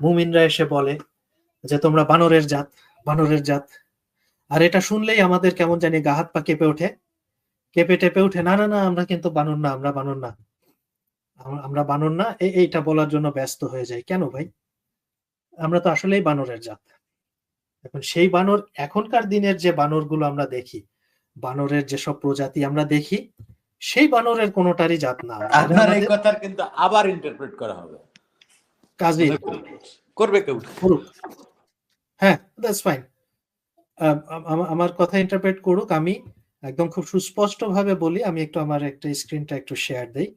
মুমিনরা এসে বলে যে তোমরা বানরের জাত বানরের জাত। আর এটা শুনলেই আমাদের কেমন জানি গা হাত পা কেঁপে ওঠে। কেঁপে টেপে উঠে না না না আমরা কিন্তু বানর না আমরা বানর না। আমরা বানর না। এইটা বলার জন্য ব্যস্ত হয়ে যাই কেন ভাই? আমরা তো আসলেই বানরের জাত। এখন সেই বানর এখনকার দিনের যে বানরগুলো আমরা দেখি বানরের যেসব প্রজাতি আমরা দেখি সেই বানরের কোনোটারই জাত না। আপনার এই কথার কিন্তু আবার ইন্টারপ্রেট করা হবে। কাজী করবে কেউ? হ্যাঁ দ্যাটস ফাইন আমার কথা ইন্টারপ্রেট করুক। আমি একদম খুব সুস্পষ্ট ভাবে বলি আমি একটু আমার একটা স্ক্রিনটা একটু শেয়ার দেই।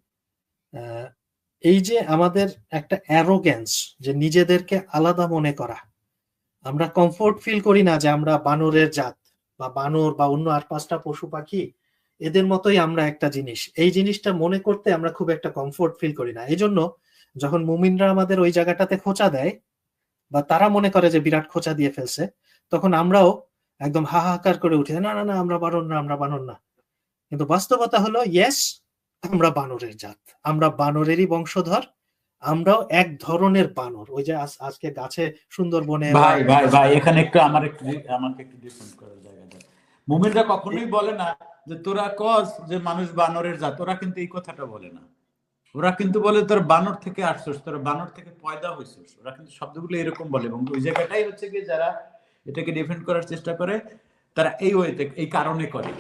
এই যে আমাদের একটা অ্যারোগ্যান্স যে নিজেদেরকে আলাদা মনে করা। আমরা কমফোর্ট ফিল করি না যে আমরা বানরের জাত বা বানর বা অন্য আর পাঁচটা পশু পাখি। এদের মতোই আমরা একটা জিনিস। এই জিনিসটা মনে করতে আমরা খুব একটা কমফোর্ট ফিল করি না। এই জন্য যখন মুমিনরা আমাদের ওই জায়গাটাতে খোঁচা দেয় বা তারা মনে করে যে বিরাট খোঁচা দিয়ে ফেলছে, তখন আমরাও একদম হাহাকার করে উঠে, না না না, আমরা বানর না, আমরা বানর না। কিন্তু বাস্তবতা হলো, ইয়েস, আমরা বানরের জাত, আমরা বানরেরই বংশধর, আমরাও এক ধরনের বানর। ওই যে আজকে গাছে সুন্দরবনে ভাই ভাই ভাই, এখানে একটু আমার একটু আমাকে একটু ডিফেন্ড করার জায়গা দেন মুমিনরা কখনোই বলে না যে, তোরা কস যে মানুষ বানরের জাত। ওরা কিন্তু এই কথাটা বলে না। ওরা কিন্তু বলে তোর বানর থেকে আসছিস তোরা বানর থেকে পয়দা হয়েছিস ওরা কিন্তু শব্দগুলো এরকম বলে এবং ওই জায়গাটাই হচ্ছে কি যারা এটাকে ডিফেন্ড করার চেষ্টা করে তারা এই ওয়েতে এই কারণে করে।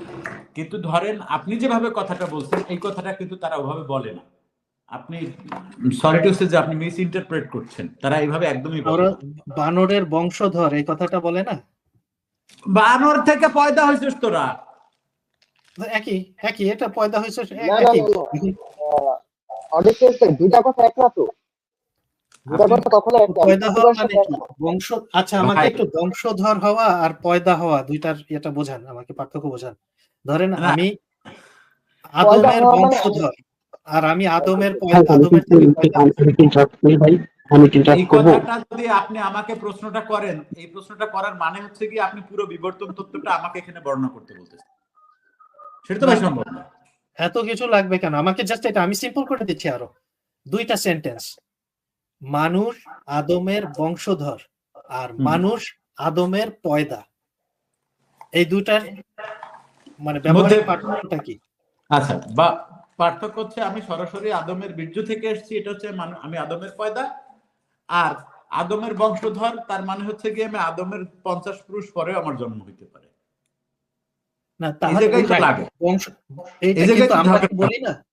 কিন্তু ধরেন আপনি যেভাবে কথাটা বলছেন এই কথাটা কিন্তু তারা ওভাবে বলে না। আপনি সরি টু সে যে আপনি মিস ইন্টারপ্রেট করছেন তারা এইভাবে একদমই। বানরের বংশধর এই কথাটা বলে না? বানর থেকে পয়দা হয়েছিস তোরা। একই একই এটা পয়দা হয়েছে একই। দুইটা কথা এক না তো? দুইটা আপনি- কথা কখনো এক না? পয়দা হওয়া দুইটার মানে। বংশ আচ্ছা আমাকে একটু বংশধর হওয়া আর পয়দা হওয়া দুইটার এটা বোঝান আমাকে পার্থক্য বোঝান। ধরেন আমি আদমের মানে- বংশধর আর আমি আদমের আদমের ভাই আমি ইন্টারাপ্ট করব। কথাটা যদি আপনি আমাকে প্রশ্নটা করেন এই প্রশ্নটা করার মানে হচ্ছে কি আপনি পুরো বিবর্তন তত্ত্বটা আমাকে এখানে বর্ণনা করতে বলতেছেন? সেটা তো ভাই সম্ভব না। এত কিছু লাগবে কেন? আমাকে জাস্ট এটা আমি সিম্পল করে দিচ্ছি আরও। দুইটা সেন্টেন্স মানুষ আদমের বংশধর আর মানুষ আদমের পয়দা। এই দুইটার মানে ব্যবহারিক মধ্যে- পার্থক্যটা কি? আচ্ছা বা পার্থক্য হচ্ছে আমি সরাসরি আদমের বীর্য থেকে এসেছি এটা হচ্ছে আমি আদমের পয়দা আর আদমের বংশধর তার মানে হচ্ছে কি আমি আদমের পঞ্চাশ পুরুষ পরেও আমার জন্ম হইতে পারে না এই তাহলে জায়গায় তো right, লাগে বংশ এইটা এই জায়গায় কিন্তু তাহলে আমরা কি বলি না?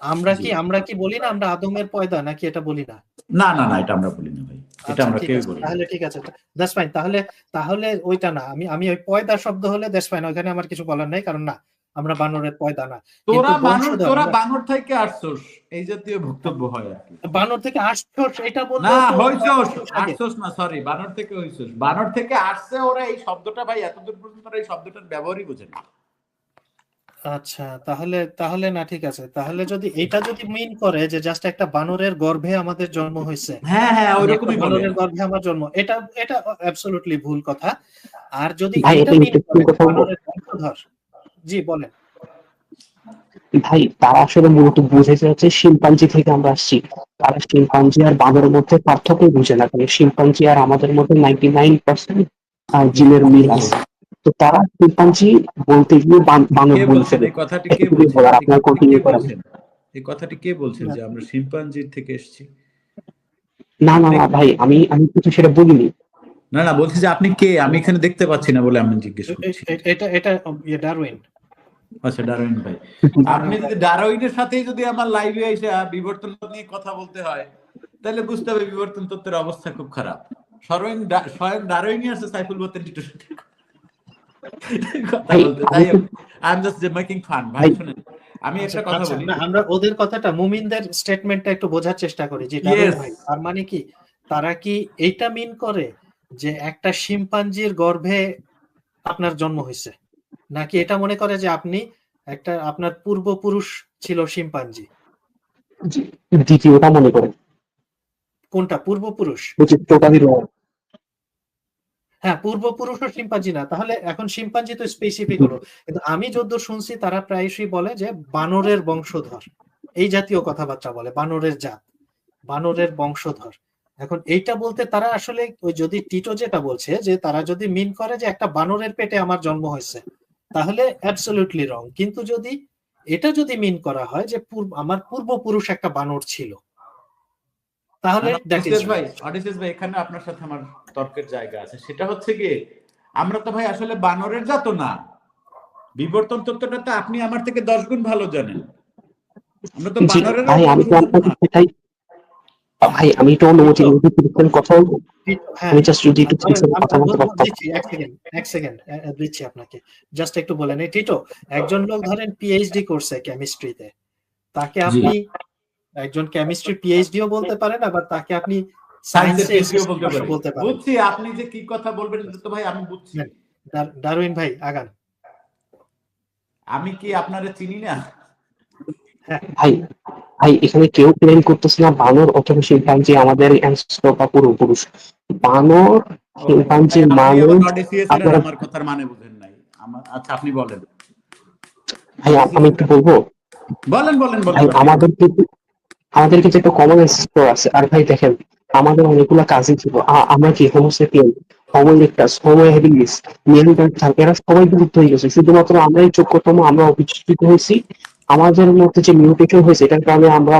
আমরা কি আমরা কি বলি না? আমরা আদমের পয়দা নাকি এটা বলি না? না না না এটা আমরা বলি না ভাই। এটা আচ্ছা, আমরা কেউ বলি না। তাহলে ঠিক আছে। That's fine. তাহলে তাহলে ওইটা না। আমি আমি ওই পয়দা শব্দ হলে দ্যাটস ফাইন। ওখানে আমার কিছু বলার নাই কারণ না আমরা বানরের পয়দা না। তোরা বানর তোরা বানর থেকে আসছোস এই জাতীয় বক্তব্য হয় আর কি। বানর থেকে আসছো এটা বলতে না হইছোস। আসছোস না সরি বানর থেকে হইছোস। বানর থেকে আসছে ওরা এই শব্দটা ভাই এতদূর পর্যন্ত এই শব্দটার ব্যবহারই বোঝে না। আচ্ছা তাহলে তাহলে না ঠিক আছে। তাহলে যদি এটা যদি মিন করে যে জাস্ট একটা বানরের গর্ভে আমাদের জন্ম হয়েছে হ্যাঁ হ্যাঁ ওইরকমই বানরের গর্ভে আমার জন্ম এটা এটা অ্যাবসলিউটলি ভুল কথা। আর যদি এটা এটা মিন করে বানরের বংশধর জি বলেন। ভাই তারা আসলে মূলত বুঝেছে হচ্ছে শিম্পাঞ্জি থেকে আমরা আসছি। তারা শিম্পাঞ্জি আর বাঁদরের মধ্যে পার্থক্য বুঝে না। কারণ শিম্পাঞ্জি আর আমাদের মধ্যে নাইনটি নাইন পার্সেন্ট জিনের মিল আছে। তো তারা শিম্পাঞ্জি বলতে গিয়ে বান- বানর বলে ফেলে। কথাটি কে বলার, আপনার কথাটি কে করেন। বলছেন? এই কথাটি কে বলছেন যে আমরা শিম্পাঞ্জির থেকে এসেছি? না না না ভাই আমি আমি কিছু সেটা বলিনি। না না বলছি যে আপনি কে? আমি এখানে দেখতে পাচ্ছি না বলে আমি জিজ্ঞেস করছি। এটা এটা ইয়ে ডারউইন আচ্ছা ডারউইন ভাই। আপনি যদি ডারউইনের সাথেই যদি আমার লাইভে এসে বিবর্তন নিয়ে কথা বলতে হয় তাহলে বুঝতে হবে বিবর্তন তত্ত্বের অবস্থা খুব খারাপ। ডা- স্বয়ং ডারউইনই আছে সাইফুল বতেন টিটুর সাথে কথা বলতে। তাই I am just making fun ভাই শুনেন। আমি একটা কথা আচ্ছা, বলি। না, আমরা ওদের কথাটা মুমিনদের স্টেটমেন্টটা একটু বোঝার চেষ্টা করি যে ডারউইন ভাই তার মানে কি? তারা কি এইটা মিন করে? যে একটা শিম্পাঞ্জির গর্ভে আপনার জন্ম হয়েছে। নাকি এটা মনে করে যে আপনি একটা আপনার পূর্বপুরুষ ছিল শিম্পাঞ্জি? দ্বিতীয়টা মনে করেন কোনটা পূর্বপুরুষ? হ্যাঁ পূর্বপুরুষও শিম্পাঞ্জি না। তাহলে এখন শিম্পাঞ্জি তো স্পেসিফিক হলো। কিন্তু আমি যদ্দূর শুনছি তারা প্রায়শই বলে যে বানরের বংশধর। এই জাতীয় কথাবার্তা বলে বানরের জাত। বানরের বংশধর। এখন এইটা বলতে তারা আসলে ওই যদি টিটো যেটা বলছে যে তারা যদি মিন করে যে একটা বানরের পেটে আমার জন্ম হয়েছে তাহলে অ্যাবসলিউটলি রং কিন্তু যদি এটা যদি মিন করা হয় যে পূর্ব- আমার পূর্বপুরুষ একটা বানর ছিল তাহলে দ্যাট ইজ অডিসিয়াস ভাই অডিসিয়াস ভাই এখানে আপনার সাথে আমার তর্কের জায়গা আছে। সেটা হচ্ছে কি আমরা তো ভাই আসলে বানরের জাত না। বিবর্তন তত্ত্বটা তো আপনি আমার থেকে দশ গুণ ভালো জানেন। আমরা তো বানরের ভাই আমি তো অনুমতি নিয়ে কিছুক্ষণ কথা বলব? হ্যাঁ আমি জাস্ট যদি একটু আমি- কথা বলতে পারতাম। এক সেকেন্ড এক সেকেন্ড দিচ্ছি আপনাকে। জাস্ট একটু বলেন। এই টিটো একজন লোক ধরেন পিএইচডি করছে কেমিস্ট্রিতে তাকে আপনি একজন কেমিস্ট্রি পিএইচডিও বলতে পারেন আবার তাকে আপনি বলতে পারেন। বুঝছি আপনি যে কি কথা বলবেন তো ভাই আমি বুঝছি। হ্যাঁ। ডার- ডারউইন ভাই আগান। আমি কি আপনারা চিনি না? ভাই ভাই এখানে কেউ ক্লেম করতেছে না। বানর অথবা শিম্পাঞ্জি আমাদের অ্যানসেস্টর বা পূর্বপুরুষ। বানর শিম্পাঞ্জি মানুষ আপনারা- আমার কথার মানে বুঝেন নাই। আচ্ছা আপনি বলেন। ভাই আমি একটু বলব? বলেন বলেন ভাই আমাদের কিন্তু আমাদের কিন্তু একটা কমন অ্যানসেস্টর আছে। আর ভাই দেখেন আমাদের অনেকগুলো কাজই ছিল। আমরা কি হোমোসেপিয়ান হোমো নিয়ান্ডারথাল এরা সবাই বিলুপ্ত হয়ে গেছে। শুধুমাত্র আমরাই যোগ্যতম আমরা অভিযোজিত হয়েছি। আমাদের মধ্যে যে মিউটেশন হয়েছে এটার কারণে আমরা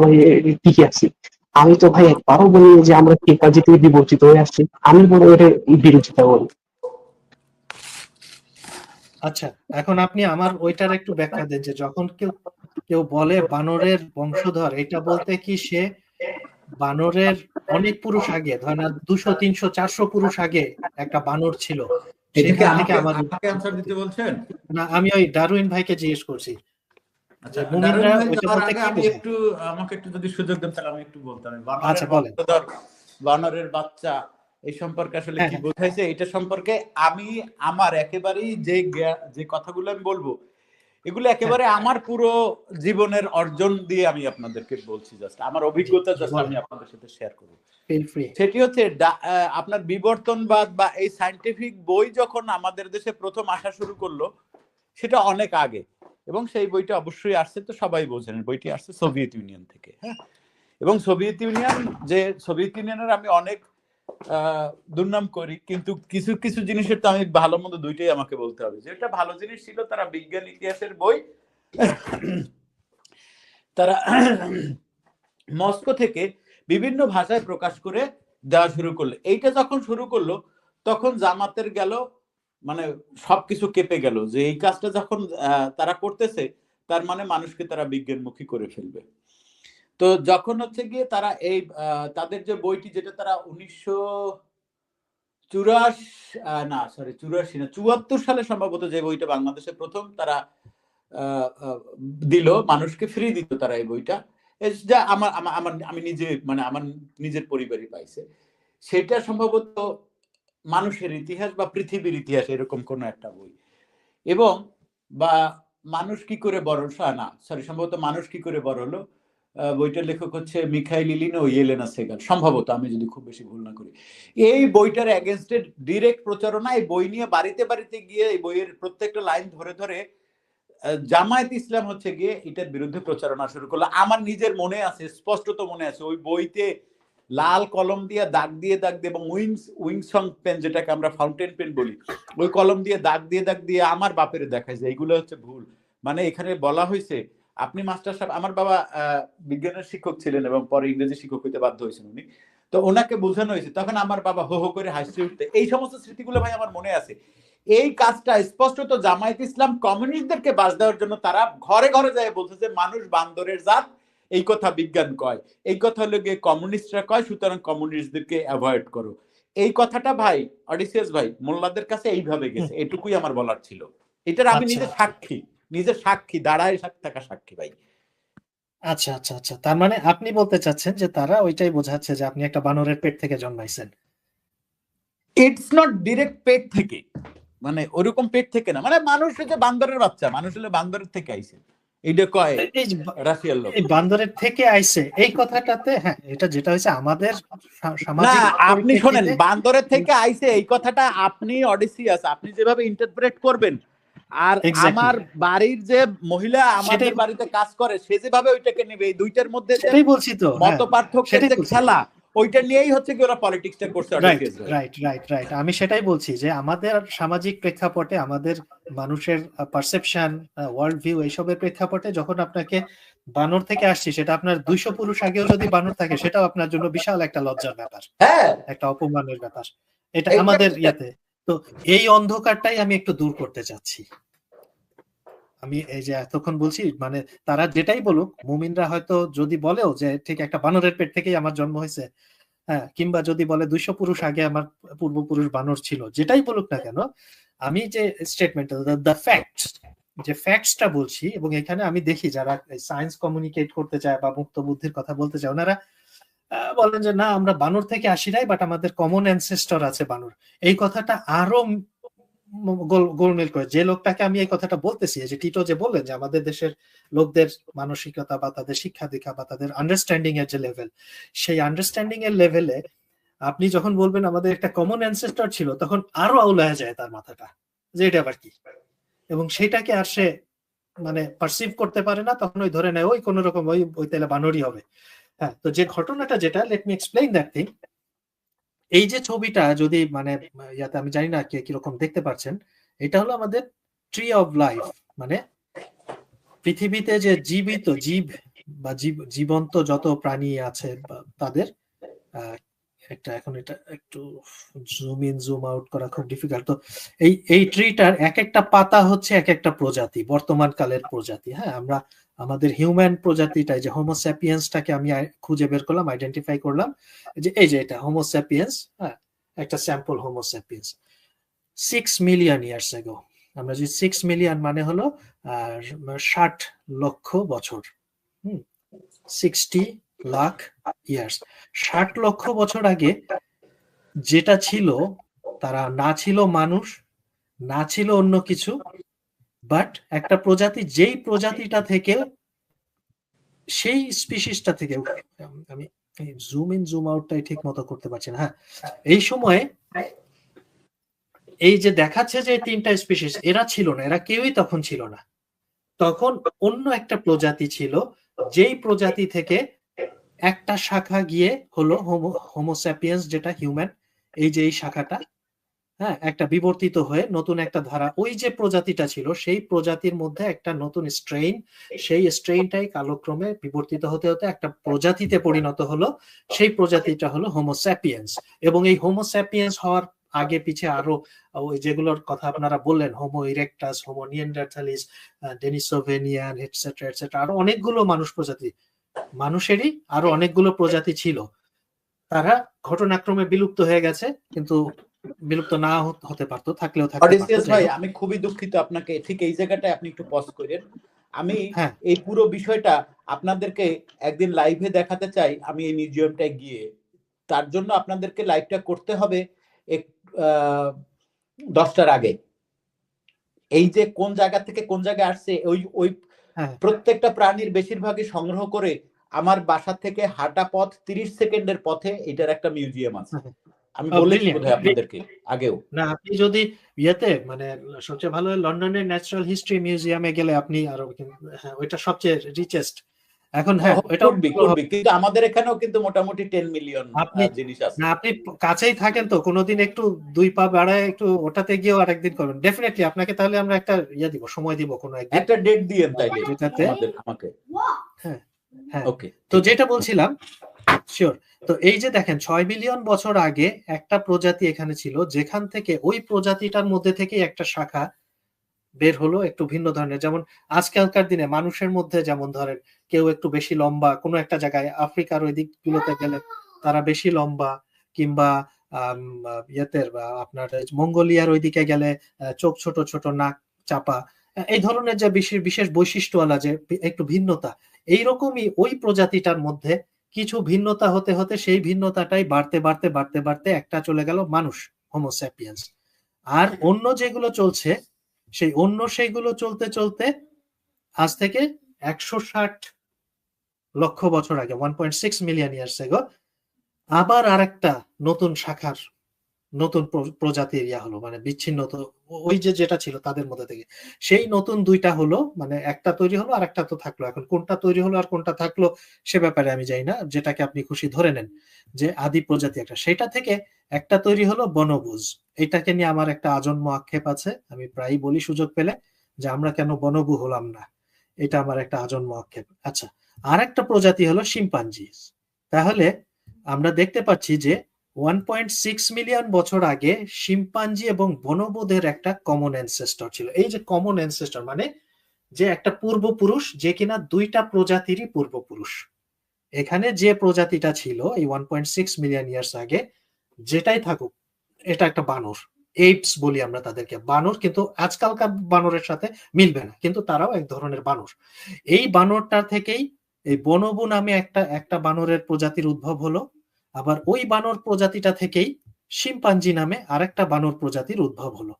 টিকে আছি। আমি তো ভাই একবারও বলি যে আমরা কেপাজি থেকে বিবর্তিত হয়ে আসছি আমি বড় এর বিরোধিতা করি। আচ্ছা এখন আপনি আমার ওইটার একটু ব্যাখ্যা দেন যে যখন কেউ কেউ বলে বানরের বংশধর এটা বলতে কি সে বানরের অনেক পুরুষ আগে ধরেন দুশো তিনশো চারশো পুরুষ আগে একটা বানর ছিল। এটা সেখান থেকে আমার দিতে বলছেন? না আমি ওই ডারউইন ভাইকে জিজ্ঞেস করছি। আচ্ছা মুমিনরা দারুণ ভাই ওইটা যাওয়ার বলতে আগে কি আমি একটু আমাকে একটু যদি সুযোগ দেন তাহলে আমি একটু বলতাম। বানরের আচ্ছা, বাচ্চা এই সম্পর্কে আসলে হ্যাঁ, কি হ্যাঁ। বোঝাইছে? এটা সম্পর্কে আমি আমার একেবারেই যে যে কথাগুলো আমি বলব এগুলো একেবারে হ্যাঁ। আমার পুরো জীবনের অর্জন দিয়ে আমি আপনাদেরকে বলছি জাস্ট আমার অভিজ্ঞতা জাস্ট আমি আপনাদের সাথে শেয়ার করব। সেটি হচ্ছে আপনার বিবর্তনবাদ বা এই সায়েন্টিফিক বই যখন আমাদের দেশে প্রথম আসা শুরু করল সেটা অনেক আগে। এবং সেই বইটা অবশ্যই আসছে তো সবাই বোঝেন বইটি আসছে সোভিয়েত ইউনিয়ন থেকে। হ্যাঁ। এবং সোভিয়েত ইউনিয়ন যে সোভিয়েত ইউনিয়নের আমি অনেক দুর্নাম করি কিন্তু কিছু কিছু জিনিসের তো আমি ভালো মন্দ দুইটাই আমাকে বলতে হবে। যেটা ভালো জিনিস ছিল তারা বিজ্ঞান ইতিহাসের বই তারা মস্কো থেকে বিভিন্ন ভাষায় প্রকাশ করে দেওয়া শুরু করল। এইটা যখন শুরু করল তখন জামাতের গেল মানে সবকিছু কেঁপে গেল যে এই কাজটা যখন তারা করতেছে, তার মানে মানুষকে তারা বিজ্ঞানমুখী করে ফেলবে। তো যখন হচ্ছে গিয়ে তারা এই তাদের যে বইটি যেটা তারা উনিশশো চুরাশি না সরি চুরাশি না, চুয়াত্তর সালে সম্ভবত যে বইটা বাংলাদেশে প্রথম তারা দিল, মানুষকে ফ্রি দিত তারা এই বইটা যা আমার আমার, আমি নিজে মানে আমার নিজের পরিবারই পাইছে। সেটা সম্ভবত মানুষের ইতিহাস বা পৃথিবীর ইতিহাস এরকম কোন একটা বই। এবং বা মানুষ কি করে বড় না সরি সম্ভবত মানুষ কি করে বড় হলো? বইটার লেখক হচ্ছে মিখাইল ইলিন ও ইয়েলেনা সেগাল। সম্ভবত, আমি যদি খুব বেশি ভুল না করি। এই বইটার এগেনস্টে ডিরেক্ট প্রচারণা এই বই নিয়ে বাড়িতে বাড়িতে গিয়ে এই বইয়ের প্রত্যেকটা লাইন ধরে ধরে জামায়াত ইসলাম হচ্ছে গিয়ে এটার বিরুদ্ধে প্রচারণা শুরু করল। আমার নিজের মনে আছে, স্পষ্টত মনে আছে, ওই বইতে লাল কলম দিয়ে দাগ দিয়ে দাগ দিয়ে এবং উইংস, উইংসং পেন যেটাকে আমরা ফাউন্টেন পেন বলি, ওই কলম দিয়ে দাগ দিয়ে দাগ দিয়ে আমার বাপের দেখাইছে এইগুলো হচ্ছে ভুল। মানে এখানে বলা হয়েছে, আপনি মাস্টার সাহেব, আমার বাবা বিজ্ঞানের শিক্ষক ছিলেন এবং পরে ইংরেজি শিক্ষক হইতে বাধ্য হয়েছেন উনি। তো ওনাকে বোঝানো হয়েছে, তখন আমার বাবা হো হো করে হাসতে উঠতে। এই সমস্ত স্মৃতিগুলো ভাই আমার মনে আছে। এই কাজটা স্পষ্টত জামায়াত ইসলাম কমিউনিস্টদেরকে বাস দেওয়ার জন্য তারা ঘরে ঘরে যায় বলছে যে, মানুষ বান্দরের জাত এই কথা বিজ্ঞান কয়। এই কথা হলো গিয়ে কমিউনিস্টরা কয় সুতরাং কমিউনিস্টদেরকে অ্যাভয়েড করো। এই কথাটা ভাই অডিসিয়াস ভাই মোল্লাদের কাছে এইভাবে গেছে এটুকুই আমার বলার ছিল। এটার আমি আচ্ছা। নিজে সাক্ষী নিজের সাক্ষী দাঁড়ায় থাকা সাক্ষী ভাই। আচ্ছা আচ্ছা আচ্ছা। তার মানে আপনি বলতে চাচ্ছেন যে তারা ওইটাই বোঝাচ্ছে যে আপনি একটা বানরের পেট থেকে জন্মাইছেন। ইটস নট ডিরেক্ট পেট থেকে। মানে ওরকম পেট থেকে না। মানে মানুষ হচ্ছে বান্দরের বাচ্চা মানুষ হলে বান্দরের থেকে আইছে। এইটা কয়? রাশিয়ার লোক। এই বান্দরের থেকে আইছে। এই কথাটাতে হ্যাঁ এটা যেটা হয়েছে আমাদের সামাজিক আপনি শোনেন বান্দরের থেকে আইছে এই কথাটা আপনি অডিসিয়াস আপনি যেভাবে ইন্টারপ্রেট করবেন। আর আমার বাড়ির যে মহিলা আমাদের বাড়িতে কাজ করে সে যেভাবে ওইটাকে নেবে এই দুইটার মধ্যে সেটাই বলছি তো হ্যাঁ, মত পার্থক্যের সেটাই যে বলছি। খেলা ওইটা নিয়েই হচ্ছে কি ওরা পলিটিক্সটা করছে রাইট রাইট রাইট রাইট আমি সেটাই বলছি যে আমাদের সামাজিক প্রেক্ষাপটে আমাদের মানুষের পারসেপশন ওয়ার্ল্ড ভিউ এইসবের প্রেক্ষাপটে যখন আপনাকে বানর থেকে আসছি সেটা আপনার দুইশো পুরুষ আগেও যদি বানর থাকে সেটাও আপনার জন্য বিশাল একটা লজ্জার ব্যাপার। হ্যাঁ। একটা অপমানের ব্যাপার। এটা আমাদের ইয়াতে। তো এই অন্ধকারটাই আমি একটু দূর করতে চাচ্ছি। আমি এই যে এতক্ষণ বলছি মানে তারা যেটাই বলুক, মুমিনরা হয়তো যদি বলেও যে ঠিক একটা বানরের পেট থেকেই আমার জন্ম হয়েছে হ্যাঁ কিংবা যদি বলে দুইশো পুরুষ আগে আমার পূর্বপুরুষ বানর ছিল, যেটাই বলুক না কেন, আমি যে স্টেটমেন্ট দ্য ফ্যাক্ট যে ফ্যাক্টসটা বলছি, এবং এখানে আমি দেখি যারা সায়েন্স কমিউনিকেট করতে চায় বা মুক্ত বুদ্ধির কথা বলতে চায়, ওনারা বলেন যে না, আমরা বানর থেকে আসি নাই বাট আমাদের কমন অ্যানসেস্টর আছে বানর। এই কথাটা আরও গোলমেল করে। যে লোকটাকে আমি এই কথাটা বলতেছি যে টিটো যে বললেন যে আমাদের দেশের লোকদের মানসিকতা বা তাদের শিক্ষা দীক্ষা বা তাদের আন্ডারস্ট্যান্ডিং এর যে লেভেল সেই আন্ডারস্ট্যান্ডিং এর লেভেলে আপনি যখন বলবেন আমাদের একটা কমন অ্যানসেস্টর ছিল, তখন আরও আউলায় যায় তার মাথাটা, যে এটা আবার কি? এবং সেটাকে আর সে মানে পারসিভ করতে পারে না, তখন ওই ধরে নেয়, ওই কোন রকম ওই ওই তাহলে বানরই হবে। হ্যাঁ তো যে ঘটনাটা যেটা let me explain that thing এই যে ছবিটা যদি মানে ইয়াতে আমি জানি না কে কীরকম দেখতে পাচ্ছেন এটা হলো আমাদের ট্রি অফ লাইফ মানে পৃথিবীতে যে জীবিত জীব বা জীব- জীবন্ত যত প্রাণী আছে তাদের একটা এখন এটা একটু জুম ইন জুম আউট করা খুব ডিফিকাল্ট তো এই এই ট্রিটার এক একটা পাতা হচ্ছে এক একটা প্রজাতি, বর্তমান কালের প্রজাতি। হ্যাঁ আমরা, আমাদের হিউম্যান প্রজাতিটাই যে হোমোস্যাপিয়েন্সটাকে আমি খুঁজে বের করলাম আইডেন্টিফাই করলাম, যে এই যে এটা হোমোস্যাপিয়েন্স হ্যাঁ একটা sample homo sapiens six million years ago আমরা যদি সিক্স মিলিয়ন মানে হলো, আর ষাট লক্ষ বছর। হুম সিক্সটি লাখ ইয়ার্স ষাট লক্ষ বছর আগে যেটা ছিল, তারা না ছিল মানুষ, না ছিল অন্য কিছু বাট একটা প্রজাতি, যেই প্রজাতিটা থেকে, সেই স্পিসিসটা থেকে আমি জুম ইন জুম আউটটাই ঠিক মতো করতে পারছি না হ্যাঁ। এই সময়ে এই যে দেখাচ্ছে যে তিনটা স্পিসিস এরা ছিল না, এরা কেউই তখন ছিল না। তখন অন্য একটা প্রজাতি ছিল, যেই প্রজাতি থেকে একটা শাখা গিয়ে হলো হোমোস্যাপিয়েন্স যেটা হিউম্যান এই যে এই শাখাটা হ্যাঁ একটা বিবর্তিত হয়ে নতুন একটা ধারা, ওই যে প্রজাতিটা ছিল, সেই প্রজাতির মধ্যে একটা নতুন স্ট্রেইন সেই স্ট্রেইনটাই কালক্রমে বিবর্তিত হতে হতে একটা প্রজাতিতে পরিণত হলো, সেই প্রজাতিটা হলো হোমোস্যাপিয়েন্স এবং এই হোমোস্যাপিয়েন্স হওয়ার আগে পিছে আরও ওই যেগুলোর কথা আপনারা বললেন homo erectus homo neanderthalensis Denisovan etcetera etcetera আরও অনেকগুলো মানুষ প্রজাতি মানুষেরই আরও অনেকগুলো প্রজাতি ছিল। তারা ঘটনাক্রমে বিলুপ্ত হয়ে গেছে কিন্তু বিলুপ্ত না হতে পারতো থাকলেও থাকতে ভাই আমি খুবই দুঃখিত আপনাকে। ঠিক এই জায়গাটায় আপনি একটু পজ করেন। আমি হ্যাঁ। এই পুরো বিষয়টা আপনাদেরকে একদিন লাইভে দেখাতে চাই আমি এই মিউজিয়ামটায় গিয়ে। তার জন্য আপনাদেরকে লাইভটা করতে হবে এক- দশটার আগে। এই যে কোন জায়গা থেকে কোন জায়গায় আসছে ওই ওই হ্যাঁ প্রত্যেকটা প্রাণীর বেশিরভাগই সংগ্রহ করে আমার বাসা থেকে হাঁটা পথ তিরিশ সেকেন্ডের পথে এটার একটা মিউজিয়াম আছে। আমি Oh, বলেছি বোধহয় আপনাদেরকে আগেও। না আপনি যদি ইয়েতে মানে সবচেয়ে ভালো লন্ডনের ন্যাচারাল হিস্ট্রি মিউজিয়ামে গেলে আপনি আরও হ্যাঁ ওইটা সবচেয়ে রিচেস্ট এখন হ্যাঁ. কিন্তু আমাদের এখানেও কিন্তু মোটামুটি টেন মিলিয়ন আপনি- জিনিস আছে। আপনি কাছেই থাকেন তো কোনোদিন একটু দুই পা বাড়ায় একটু ওটাতে গিয়েও আরেকদিন করবেন। ডেফিনেটলি আপনাকে তাহলে আমরা একটা ইয়ে দিব সময় দিব কোনো একটা ডেট দিয়েন তাইলে যেটাতে আমাকে। হ্যাঁ, হ্যাঁ। ওকে তো যেটা বলছিলাম শিওর তো এই যে দেখেন ছয় মিলিয়ন বছর আগে একটা প্রজাতি এখানে ছিল যেখান থেকে ওই প্রজাতিটার মধ্যে থেকে একটা শাখা বের হলো একটু ভিন্ন ধরনের। যেমন আজকালকার দিনে মানুষের মধ্যে যেমন ধরেন কেউ একটু বেশি লম্বা, কোনো একটা জায়গায় আফ্রিকার ওই দিকগুলোতে গেলে তারা বেশি লম্বা কিংবা বা আপনার মঙ্গোলিয়ার ওইদিকে গেলে চোখ ছোট ছোট, নাক চাপা এই ধরনের যে বিশেষ বিশেষ বৈশিষ্ট্যওয়ালা যে একটু ভিন্নতা, এইরকমই ওই প্রজাতিটার মধ্যে কিছু ভিন্নতা হতে হতে সেই ভিন্নতাটাই বাড়তে বাড়তে বাড়তে বাড়তে একটা চলে গেল মানুষ হোমোস্যাপিয়েন্স আর অন্য যেগুলো চলছে সেই অন্য সেইগুলো চলতে চলতে আজ থেকে একশো ষাট লক্ষ বছর আগে one point six million years ago আবার আরেকটা নতুন শাখার নতুন প্রজাতির ইয়া হলো মানে বিচ্ছিন্ন ওই যে যেটা ছিল তাদের মধ্যে থেকে। সেই নতুন দুইটা হলো মানে একটা তৈরি হলো আর একটা তো থাকল। এখন কোনটা তৈরি হলো আর কোনটা থাকল সে ব্যাপারে আমি জানি না, যেটাকে আপনি খুশি ধরে নেন যে আদি প্রজাতি একটা। সেটা থেকে একটা তৈরি হলো বনভুজ। এটাকে নিয়ে আমার একটা আজন্ম আক্ষেপ আছে, আমি প্রায়ই বলি সুযোগ পেলে যে আমরা কেন বনভু হলাম না? এটা আমার একটা আজন্ম আক্ষেপ। আচ্ছা আর একটা প্রজাতি হলো শিম্পাঞ্জি। তাহলে আমরা দেখতে পাচ্ছি যে ওয়ান পয়েন্ট সিক্স মিলিয়ন বছর আগে শিম্পাঞ্জি এবং বনবোধের একটা কমন অ্যানসেস্টর ছিল। এই যে কমন অ্যানসেস্টর মানে যে একটা পূর্বপুরুষ, যে কিনা দুইটা প্রজাতিরই পূর্বপুরুষ। এখানে যে প্রজাতিটা ছিল এই one point six million years আগে, যেটাই থাকুক, এটা একটা বানর। এইপস বলি আমরা তাদেরকে। বানর কিন্তু আজকালকার বানরের সাথে মিলবে না, কিন্তু তারাও এক ধরনের বানর। এই বানরটা থেকেই এই বনবু নামে একটা একটা বানরের প্রজাতির উদ্ভব হলো। আবার ওই বানর প্রজাতিটা থেকেই শিম্পাঞ্জি নামে আরেকটা বানর প্রজাতির উদ্ভব হলো।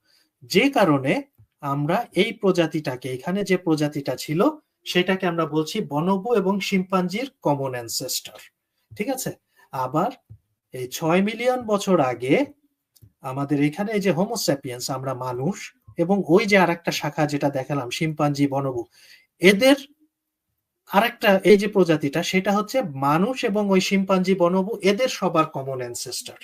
যে কারণে আমরা এই প্রজাতিটাকে, এখানে যে প্রজাতিটা ছিল, সেটাকে আমরা বলছি বনবু এবং শিম্পাঞ্জির কমন অ্যানসেস্টর ঠিক আছে? আবার এই ছয় মিলিয়ন বছর আগে আমাদের এখানে এই যে হোমোস্যাপিয়েন্স আমরা মানুষ এবং ওই যে আরেকটা শাখা যেটা দেখালাম, শিম্পাঞ্জি বনবু এদের আরেকটা, এই যে প্রজাতিটা, সেটা হচ্ছে মানুষ এবং ওই শিম্পাঞ্জি বনবু এদের সবার কমন অ্যানসেস্টার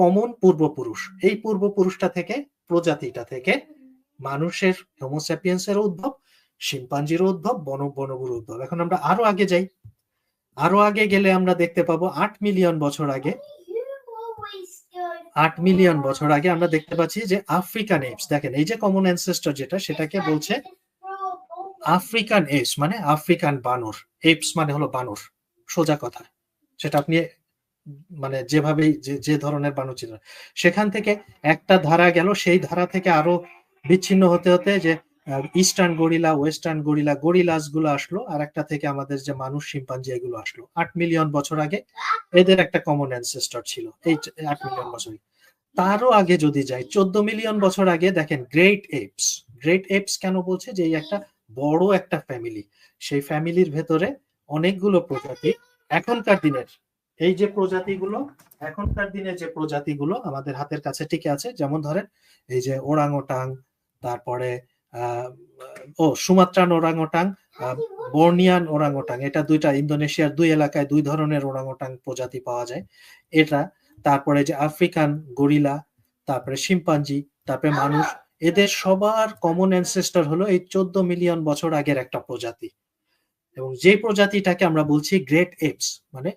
কমন পূর্বপুরুষ, এই পূর্বপুরুষটা থেকে, প্রজাতিটা থেকে মানুষের হোমোস্যাপিয়েন্সের উদ্ভব, শিম্পাঞ্জির উদ্ভব বন বনবুর উদ্ভব। এখন আমরা আরও আগে যাই। আরও আগে গেলে আমরা দেখতে পাবো আট মিলিয়ন বছর আগে, আট মিলিয়ন বছর আগে আমরা দেখতে পাচ্ছি যে আফ্রিকান এপস দেখেন, এই যে কমন অ্যানসেস্টার যেটা, সেটাকে বলছে আফ্রিকান এপস মানে আফ্রিকান বানর। এপস মানে হলো বানর, সোজা কথা। সেটা আপনি মানে যেভাবেই যে ধরনের বানর ছিল সেখান থেকে একটা ধারা গেল, সেই ধারা থেকে আরও বিচ্ছিন্ন হতে হতে যে ইস্টার্ন গরিলা ওয়েস্টার্ন গরিলা গরিলাসগুলো আসলো, আর একটা থেকে আমাদের যে মানুষ শিম্পাঞ্জি এগুলো আসলো। আট মিলিয়ন বছর আগে এদের একটা কমন অ্যানসেস্টর ছিল, এই আট মিলিয়ন বছর তারও আগে যদি যাই, চোদ্দ মিলিয়ন বছর আগে দেখেন গ্রেট এপস গ্রেট এপস কেন বলছে? যে এই একটা বড় একটা ফ্যামিলি সেই ফ্যামিলির ভেতরে অনেকগুলো প্রজাতি এখনকার দিনের। এই যে প্রজাতিগুলো এখনকার দিনে যে প্রজাতিগুলো আমাদের হাতের কাছে টিকে আছে যেমন ধরেন এই যে ওরাংওটাং তারপরে আহ, ও সুমাত্রান ওরাংওটাং বর্নিয়ান ওরাংওটাং এটা দুইটা ইন্দোনেশিয়ার দুই এলাকায় দুই ধরনের ওরাংওটাং প্রজাতি পাওয়া যায়। এটা তারপরে যে আফ্রিকান গরিলা তারপরে শিম্পাঞ্জি তারপরে মানুষ এদের সবার কমন অ্যানসেস্টর হলো এই চোদ্দ মিলিয়ন বছর আগের একটা প্রজাতি। এবং যে প্রজাতিটাকে আমরা বলছি গ্রেট এপস মানে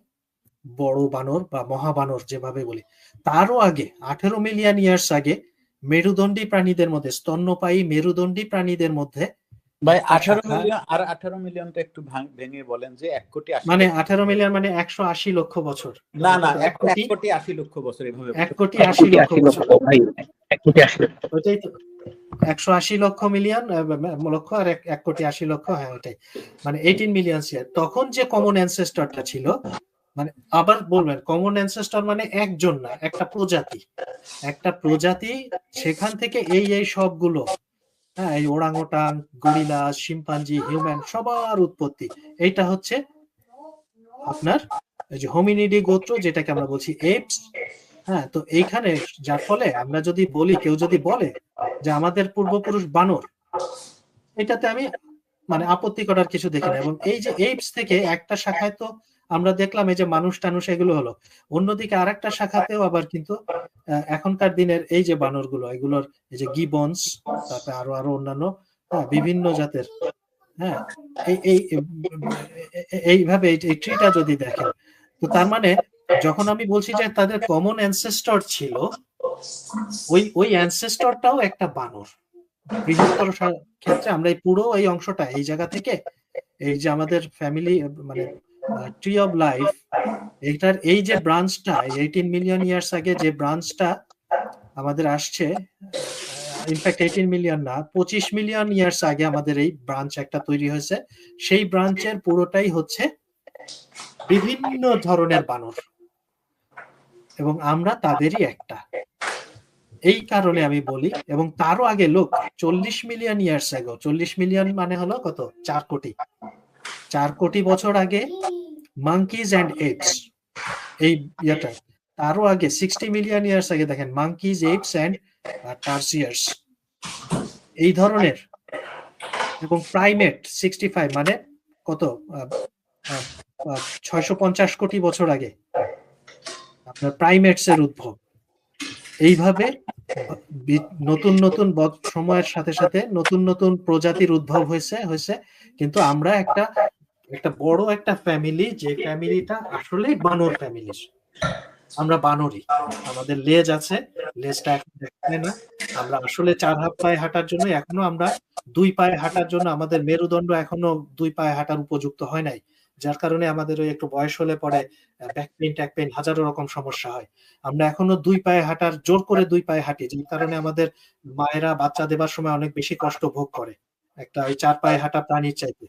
বড় বানর বা মহাবানর যেভাবে বলি তারও আগে আঠেরো মিলিয়ন ইয়ার্স আগে মেরুদণ্ডী প্রাণীদের মধ্যে স্তন্যপায়ী মেরুদণ্ডী প্রাণীদের মধ্যে ভাই আঠারো মিলিয়ন আর আঠারো মিলিয়নটা একটু ভেঙে বলেন যে এক কোটি মানে আঠারো মিলিয়ন মানে একশো আশি লক্ষ বছর। না না এক কোটি আশি লক্ষ বছর এভাবে এক কোটি আশি লক্ষ বছর। একশো আশি লক্ষ মিলিয়ন লক্ষ আর এক- কোটি আশি লক্ষ হ্যাঁ ওইটাই। মানে এইটিন মিলিয়ন ইয়ার তখন যে কমন অ্যানসেস্টরটা ছিল মানে আবার বলবেন কমন অ্যানসেস্টর মানে একজন না, একটা প্রজাতি। একটা প্রজাতি সেখান থেকে এই এই সবগুলো হ্যাঁ এই ওরাংওটাং গরিলা, শিম্পাঞ্জি হিউম্যান সবার উৎপত্তি। এইটা হচ্ছে আপনার এই যে হোমিনিডি গোত্র, যেটাকে আমরা বলছি এপস হ্যাঁ তো এইখানে যার ফলে আমরা যদি বলি কেউ যদি বলে যে আমাদের পূর্বপুরুষ বানর এটাতে আমি মানে আপত্তি করার কিছু দেখি না। এবং এই যে এইপস থেকে একটা শাখায় তো আমরা দেখলাম এই যে মানুষ টানুষ এগুলো হলো। অন্যদিকে আরেকটা শাখাতেও আবার কিন্তু এখনকার দিনের এই যে বানরগুলো এগুলোর এই যে গিবন্স তারপরে আরও আরও অন্যান্য হ্যাঁ, বিভিন্ন জাতের হ্যাঁ এই এই এই- এইভাবে এই এই ট্রিটা যদি দেখেন তো তার মানে যখন আমি বলছি যে তাদের কমন অ্যানসেস্টর ছিল, ওই ওই অ্যানসেস্টরটাও একটা বানর। বৃহত্তর ক্ষেত্রে আমরা এই পুরো এই অংশটা, এই জায়গা থেকে এই যে আমাদের ফ্যামিলি মানে ট্রি অফ লাইফ এইটার, এই যে ব্রাঞ্চটা এইটিন মিলিয়ন ইয়ার্স আগে যে ব্রাঞ্চটা আমাদের আসছে ইনফ্যাক্ট এইটিন মিলিয়ন না, পঁচিশ মিলিয়ন ইয়ার্স আগে আমাদের এই ব্রাঞ্চ একটা তৈরি হয়েছে। সেই ব্রাঞ্চের পুরোটাই হচ্ছে বিভিন্ন ধরনের বানর। এবং আমরা তাদেরই একটা। এই কারণে আমি বলি, এবং তারও আগে লোক, চল্লিশ মিলিয়ন ইয়ার্স আগে চল্লিশ মিলিয়ন মানে হলো কত? চার কোটি। চার কোটি বছর আগে মাঙ্কিজ অ্যান্ড এপস এই ইয়েটা। তারও আগে সিক্সটি মিলিয়ন ইয়ার্স আগে, দেখেন মাঙ্কিজ এইপস অ্যান্ড টার্সিয়ার্স এই ধরনের। এবং প্রাইমেট সিক্সটি ফাইভ মানে কত? ছয়শো পঞ্চাশ কোটি বছর আগে। আপনার প্রাইমেটস এর উদ্ভব। এইভাবে নতুন নতুন সময়ের সাথে সাথে নতুন নতুন প্রজাতির উদ্ভব হয়েছে হয়েছে। কিন্তু আমরা একটা একটা বড় একটা ফ্যামিলি যে ফ্যামিলিটা আসলেই বানর ফ্যামিলি আমরা বানরই। আমাদের লেজ আছে, লেজটা এখন না। আমরা আসলে চার হাত পায়ে হাঁটার জন্য এখনও আমরা দুই পায়ে হাঁটার জন্য আমাদের মেরুদণ্ড এখনও দুই পায়ে হাঁটার উপযুক্ত হয় নাই। যার কারণে আমাদের ওই একটু বয়স হলে পরে ব্যাক পেইন ট্যাক পেইন হাজারো রকম সমস্যা হয়। আমরা এখনও দুই পায়ে হাঁটার, জোর করে দুই পায়ে হাঁটি, যার কারণে আমাদের মায়েরা বাচ্চা দেবার সময় অনেক বেশি কষ্ট ভোগ করে। একটা ওই চার পায়ে হাঁটা প্রাণীর চাইতে।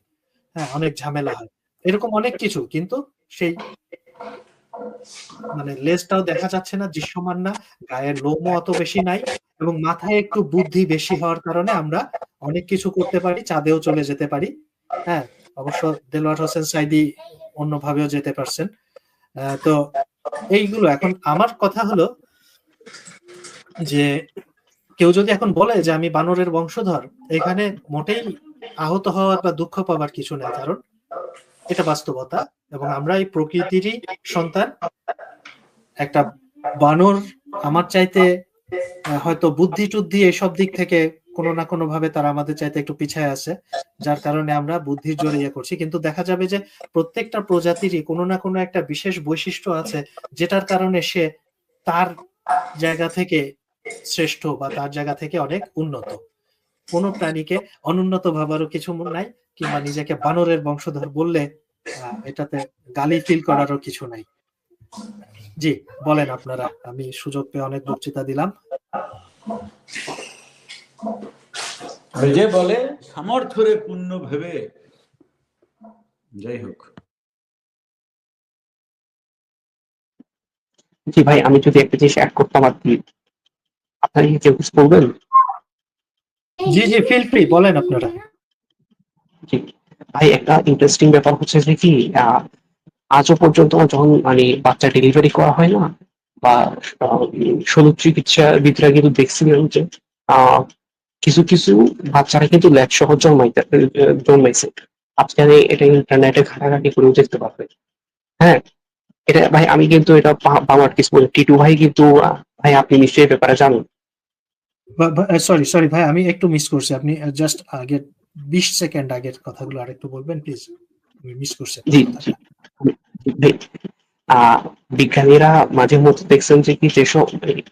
হ্যাঁ অনেক ঝামেলা হয়। এরকম অনেক কিছু, কিন্তু সেই মানে লেজটাও দেখা যাচ্ছে না, দৃশ্যমান না, গায়ের লোমও অত বেশি নাই এবং মাথায় একটু বুদ্ধি বেশি হওয়ার কারণে আমরা অনেক কিছু করতে পারি, চাঁদেও চলে যেতে পারি। হ্যাঁ অবশ্য দেলোয়ার হোসেন সাইদি অন্যভাবেও যেতে পারছেন। তো এইগুলো এখন আমার কথা হলো যে কেউ যদি এখন বলে যে আমি বানরের বংশধর, এখানে মোটেই আহত হওয়ার বা দুঃখ পাওয়ার কিছু নেই, কারণ এটা বাস্তবতা এবং আমরা এই প্রকৃতিরই সন্তান। একটা বানর আমার চাইতে হয়তো বুদ্ধি টুদ্ধি এইসব দিক থেকে কোনো না কোনো ভাবে তারা আমাদের চাইতে একটু পিছায় আছে, যার কারণে আমরা বুদ্ধির জোরে ইয়ে করছি। কিন্তু দেখা যাবে যে প্রত্যেকটা প্রজাতিরই কোনো না কোনো একটা বিশেষ বৈশিষ্ট্য আছে, যেটার কারণে সে তার জায়গা থেকে শ্রেষ্ঠ বা তার জায়গা থেকে অনেক উন্নত। কোনো প্রাণীকে অনুন্নত ভাবারও কিছু নাই, কিংবা নিজেকে বানরের বংশধর বললে এটাতে গালি ফিল করারও কিছু নাই। জি, বলেন আপনারা, আমি সুযোগ পেয়ে অনেক বক্তৃতা দিলাম। যে বলে সামর্থ্যরে পূর্ণ ভেবে যাই হোক। জি ভাই আমি যদি একটা জিনিস অ্যাড করতাম আর কি আপনারা কি কেউ কিছু বলবেন? জি জি ফিল ফ্রি বলেন আপনারা। জি ভাই একটা ইন্টারেস্টিং ব্যাপার হচ্ছে যে কি আহ, আজও পর্যন্ত যখন মানে বাচ্চা ডেলিভারি করা হয় না বা শল্য চিকিৎসাবিদরা কিন্তু দেখছিলেন যে আহ, কিছু কিছু বাচ্চারা কিন্তু ল্যাব সহ জন্মাইতে জন্মাইছে। আজকে এটা ইন্টারনেটে ঘাটাঘাটি করেও দেখতে পারবে হ্যাঁ এটা ভাই আমি কিন্তু এটা বাবার কিছু বলি। টিটু ভাই কিন্তু ভাই আপনি নিশ্চয়ই ব্যাপারে জানেন। সরি সরি ভাই আমি একটু মিস করছি। আপনি জাস্ট আগের বিশ সেকেন্ড আগের কথাগুলো আরেকটু বলবেন প্লিজ মিস করছি জি। বিজ্ঞানীরা মাঝে মধ্যে দেখছেন যে কি যেসব,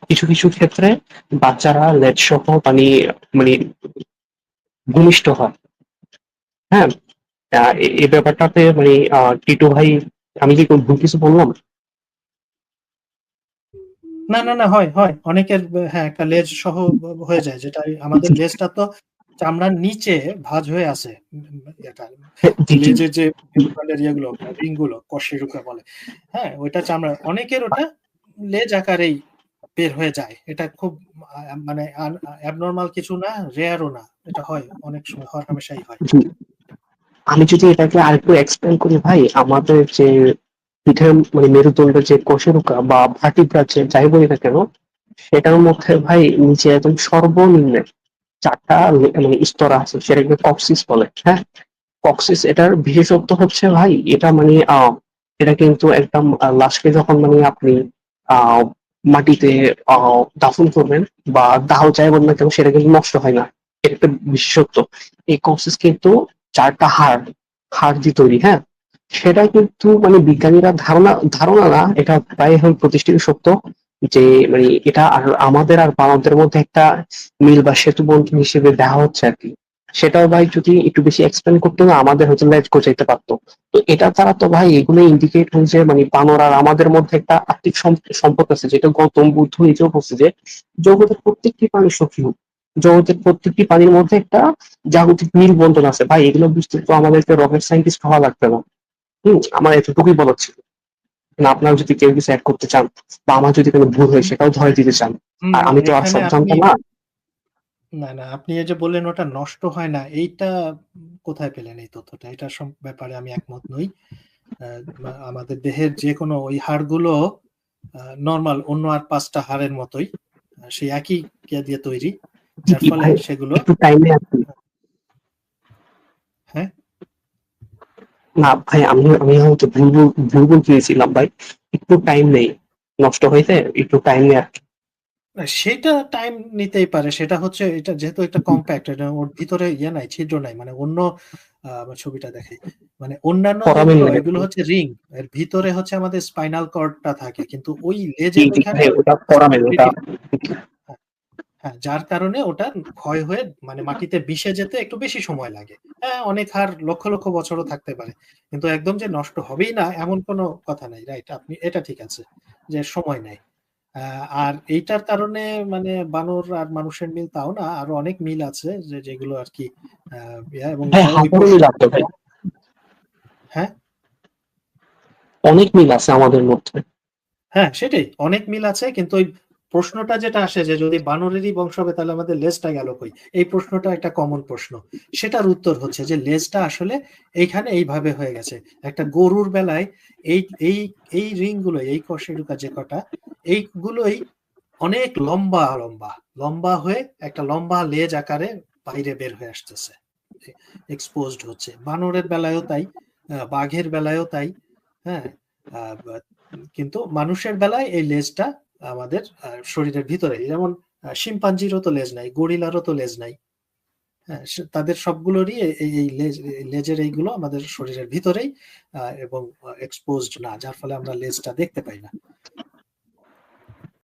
কিছু কিছু ক্ষেত্রে বাচ্চারা লেজ সহ মানে মানে ভূমিষ্ঠ হয়। হ্যাঁ? এই ব্যাপারটাতে মানে টিটু ভাই, আমি কি ভুল কিছু বললাম? না না না, হয় হয়। অনেকের হ্যাঁ একটা লেজ সহ হয়ে যায়, যেটা আমাদের লেজটা তো চামড়ার নিচে ভাঁজ হয়ে আছে এটা জি যে ভেন্ট্রালের ইয়েগুলো রিংগুলো কশেরুকা বলে। হ্যাঁ ওইটা চামড়া অনেকের ওটা লেজ আকারেই বের হয়ে যায়। এটা খুব মানে অ্যাবনর্মাল কিছু না রেয়ারও না। এটা হয় অনেক সময় হর হামেশাই হয়। আমি যদি এটাকে আরেকটু এক্সপ্লেন করি ভাই আমাদের যে পিঠের মানে মেরুদণ্ডের যে কোষেরুকা বা ভার্টিব্রা যে যাই বলি না কেন সেটার মধ্যে ভাই নিচে একদম সর্বনিম্নে চারটা মানে স্তর আছে, সেটাকে কক্সিস বলে হ্যাঁ? কক্সিস এটার বিশেষত্ব হচ্ছে, ভাই, এটা মানে এটা কিন্তু একদম লাস্টে যখন মানে আপনি মাটিতে দাফন করবেন বা দাহ বলেন না কেন, সেটা কিন্তু নষ্ট হয় না। এটা একটা বিশেষত্ব এই কক্সিস কিন্তু চারটা হাড় হাড় দিয়ে তৈরি হ্যাঁ? সেটা কিন্তু মানে বিজ্ঞানীরা ধারণা ধারণা না, এটা প্রায় এখন প্রতিষ্ঠিত সত্য যে মানে এটা আর আমাদের আর বানরদের মধ্যে একটা মিল বা সেতু বন্ধন হিসেবে দেখা হচ্ছে আর কি। সেটাও ভাই যদি একটু বেশি এক্সপ্লেন করতো না আমাদের হয়তো লেজ গোছাইতে পারতো। তো এটা তারা তো ভাই এগুলো ইন্ডিকেট হয়েছে মানে বানর আর আমাদের মধ্যে একটা আর্থিক সম্পর্ক আছে, যেটা গৌতম বুদ্ধ নিজেও বলছে যে জগতের প্রত্যেকটি প্রাণী সখী হোক, জগতের প্রত্যেকটি প্রাণীর মধ্যে একটা জাগতিক মিল বন্ধন আছে। ভাই এগুলো বুঝতে তো আমাদেরকে রকেট সায়েন্টিস্ট হওয়া লাগবে না। হম, আমার এতটুকুই বলার ছিল। আপনারা যদি কেউ কিছু অ্যাড করতে চান বা আমার যদি কোনো ভুল হয় সেটাও ধরে দিতে চান। আর আমি তো আর সব জানতাম না। না না আপনি এই যে বললেন ওটা নষ্ট হয় না এইটা কোথায় পেলেন এই তথ্যটা? এটার সম- ব্যাপারে আমি একমত নই। আমাদের দেহের যে কোনো ওই হাড়গুলো নর্মাল অন্য আর পাঁচটা হাড়ের মতোই সেই একই ইয়ে দিয়ে তৈরি যার ফলে সেগুলো হ্যাঁ? না ভাই আমি আমি হয়তো ভুল ভুল ভুল ভাই। একটু টাইম নেই। নষ্ট হয়েছে একটু টাইম নেই আর সেটা টাইম নিতেই পারে। সেটা হচ্ছে এটা যেহেতু একটা কম্প্যাক্ট এটা ওর ভিতরে ইয়ে নাই ছিদ্র নাই মানে অন্য ছবিটা দেখাই মানে অন্যান্য। এগুলো হচ্ছে রিং এর ভিতরে হচ্ছে আমাদের স্পাইনাল কর্ডটা থাকে কিন্তু ওই লেজের জি ওখানে ভাই ওটা ফরামেন ওটা হ্যাঁ যার কারণে ওটা ক্ষয় হয়ে মানে মাটিতে মিশে যেতে একটু বেশি সময় লাগে। হ্যাঁ অনেক হার লক্ষ লক্ষ বছরও থাকতে পারে। কিন্তু একদম যে নষ্ট হবেই না এমন কোনো কথা নাই রাইট আপনি এটা ঠিক আছে যে সময় নেই। আর এইটার কারণে মানে বানর আর মানুষের মিল তাও না আরও অনেক মিল আছে যে যেগুলো আর কি আহ, এবং ভাই। হ্যাঁ? অনেক মিল আছে আমাদের মধ্যে। হ্যাঁ সেটাই। অনেক মিল আছে কিন্তু ওই প্রশ্নটা যেটা আসে যে যদি বানরেরই বংশ হবে, তাহলে আমাদের লেজটা গেল কই? এই প্রশ্নটা একটা কমন প্রশ্ন। সেটার উত্তর হচ্ছে যে লেজটা আসলে এইখানে এইভাবে হয়ে গেছে। একটা গরুর বেলায় এই এই এই রিংগুলো এই কশেরুকা যে কটা, এইগুলোই অনেক লম্বা লম্বা লম্বা হয়ে একটা লম্বা লেজ আকারে বাইরে বের হয়ে আসতেছে। এক্সপোজড হচ্ছে। বানরের বেলায়ও তাই বাঘের বেলায়ও তাই হ্যাঁ কিন্তু মানুষের বেলায় এই লেজটা আমাদের শরীরের ভিতরে। যেমন শিম্পাঞ্জিরও তো লেজ নাই, গরিলারও তো লেজ নাই। হ্যাঁ তাদের সবগুলোরই এই- এই এই লেজ লেজের এইগুলো আমাদের শরীরের ভিতরেই এবং এক্সপোজড না, যার ফলে আমরা লেজটা দেখতে পাই না।